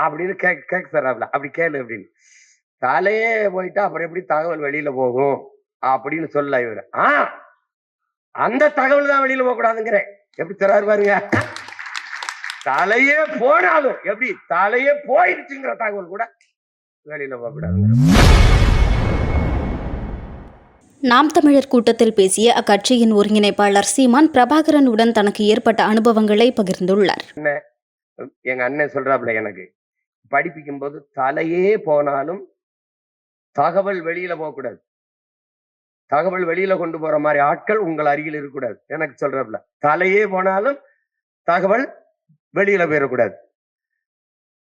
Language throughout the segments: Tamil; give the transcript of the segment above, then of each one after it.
அப்படின்னு கேட்க கேட்க தர்றாப்ல. அப்படி கேளு அப்படின்னு. தலையே போயிட்டா அப்புறம் எப்படி தகவல் வெளியில போகும்? அப்படின்னு சொல்ல இவரு. ஆ அந்த தகவல் தான் வெளியில போக கூடாதுங்கிறேன் எப்படி தராரு பாருங்க. தலையே போனாலும் எப்படி? தலையே போயிடுச்சுங்கிற தகவல் கூட வெளியில போக கூடாதுங்கிற நாம் தமிழர் கூட்டத்தில் பேசிய அக்கட்சியின் ஒருங்கிணைப்பாளர் சீமான் பிரபாகரனுடன் தனக்கு ஏற்பட்ட அனுபவங்களை பகிர்ந்துள்ளார். எங்க அண்ணன் சொல்றாப்ல எனக்கு. படிப்பிக்கும் போது தலையே போனாலும் தகவல் வெளியில போகக்கூடாது. தகவல் வெளியில கொண்டு போற மாதிரி ஆட்கள் உங்கள் அருகில் இருக்கக்கூடாது. எனக்கு சொல்றப்பல தலையே போனாலும் தகவல் வெளியில போயிடக்கூடாது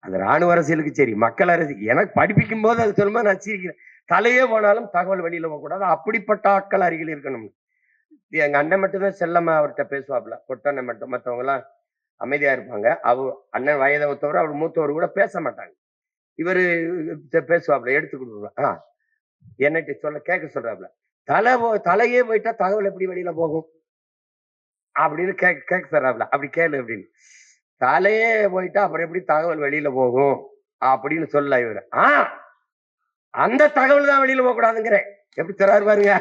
அது ராணுவ அரசியலுக்கு சரி மக்கள் அரசியல் எனக்கு படிப்பிக்கும் போது அது சொல்லும்போது நான் சிரிக்கிறேன். தலையே போனாலும் தகவல் வெளியில போகக்கூடாது. அப்படிப்பட்ட ஆட்கள் அருகில் இருக்கணும் எங்க அண்ணன் மட்டும்தான் செல்லம்மா அவர்கிட்ட பேசுவாப்ல பொட்டண்ணன் மட்டும் மற்றவங்க எல்லாம் அமைதியா இருப்பாங்க. அவ அண்ணன் வயதை தவிர அவர் மூத்தவர் கூட பேச மாட்டாங்க. இவரு பேசுவாப்ல எடுத்து கொடுப்பாங்க ஆ. என்னட்டு சொல்ல கேட்க சொல்றாப்ல தலை போ தலையே போயிட்டா தகவல் எப்படி வெளியில போகும்? அப்படின்னு கேட்க கேட்க சொல்றாப்ல அப்படி கேளு அப்படின்னு. தலையே போயிட்டா அப்புறம் எப்படி தகவல் வெளியில போகும்? அப்படின்னு சொல்ல இவர். ஆ. அந்த தகவல் தான் வெளியில போக கூடாதுங்கிறேன் எப்படி தராரு பாருங்க.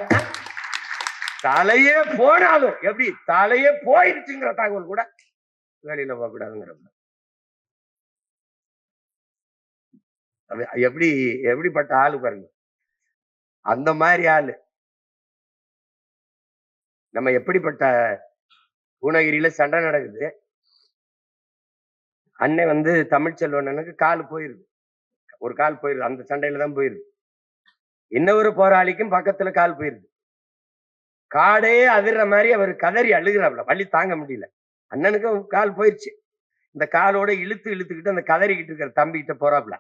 தலையே போனாலும் எப்படி? தலையே போயிடுச்சுங்கிற தகவல் கூட வேலையில போக எப்படி எப்படிப்பட்ட ஆளு பாருங்க. அந்த மாதிரி ஆளு. நம்ம எப்படிப்பட்ட பூனகிரியில சண்டை நடக்குது. அண்ணன் வந்து தமிழ்ச்செல்வனுக்கு கால் போயிருது. ஒரு கால் போயிருது. அந்த சண்டையில தான் போயிருது. இன்னொரு போராளிக்கும் பக்கத்துல கால் போயிருது. காடே அதிர்ற மாதிரி அவர் கதறி அழுகிறாப்ல. வள்ளி தாங்க முடியல. அண்ணனுக்கும் கால் போயிருச்சு. இந்த காலோட இழுத்து இழுத்துக்கிட்டு அந்த கதறிக்கிட்டு இருக்கிற தம்பிகிட்ட போறாப்ல.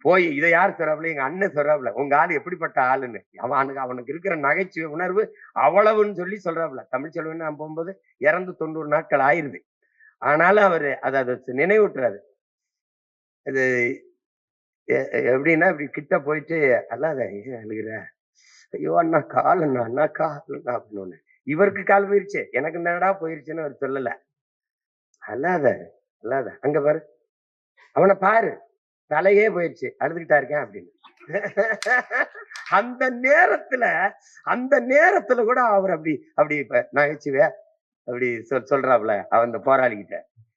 போய் இதை யார் சொல்றாப்ல? எங்க அண்ணன் சொல்றாப்ல. உங்க ஆள் எப்படிப்பட்ட ஆளுன்னு. அவனுக்கு அவனுக்கு இருக்கிற நகைச்சுவை உணர்வு அவ்வளவுன்னு சொல்லி சொல்றாப்ல. தமிழ்ச்செல்வன் நான் போகும்போது இறந்து தொண்ணூறு நாட்கள் ஆயிருது. ஆனாலும் அவரு அதை அதை நினைவூட்டுறாரு. அது எ- எப்படின்னா இப்படி கிட்ட போயிட்டு அல்லாத அழுகிற. ஐயோ அண்ணா கால் அண்ணா அண்ணா கால் அண்ணா அப்படின்னு ஒண்ணு. இவருக்கு கால் போயிருச்சு. எனக்கு இந்தடா போயிருச்சுன்னு அவர் சொல்லல. அல்லாத அல்லாத அங்க பாரு. அவனை பாரு. தலையே போயிடுச்சு அழுதுகிட்டா இருக்கேன் அப்படின்னு. அந்த நேரத்துல அந்த நேரத்துல கூட அவர் அப்படி அப்படி இப்ப நகைச்சுவே அப்படி சொல் சொல்றாப்ல அவன் அந்த போராளிகிட்ட.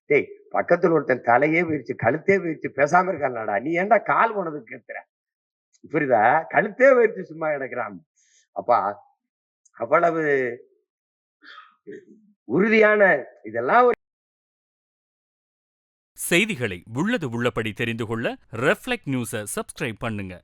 டேய் பக்கத்துல ஒருத்தன் தலையே போயிடுச்சு கழுத்தே போயிடுச்சு பேசாம இருக்கான்டா நீ ஏன்டா கால் போனதுக்கு கேட்கிற புரியுதா? கழுத்தே போயிடுச்சு சும்மா கிடக்குறான். அப்பா அவ்வளவு உறுதியான இதெல்லாம் ஒரு செய்திகளை உள்ளது உள்ளபடி தெரிந்து கொள்ள ரெஃப்ளெக்ட் நியூஸை சப்ஸ்கிரைப் பண்ணுங்க.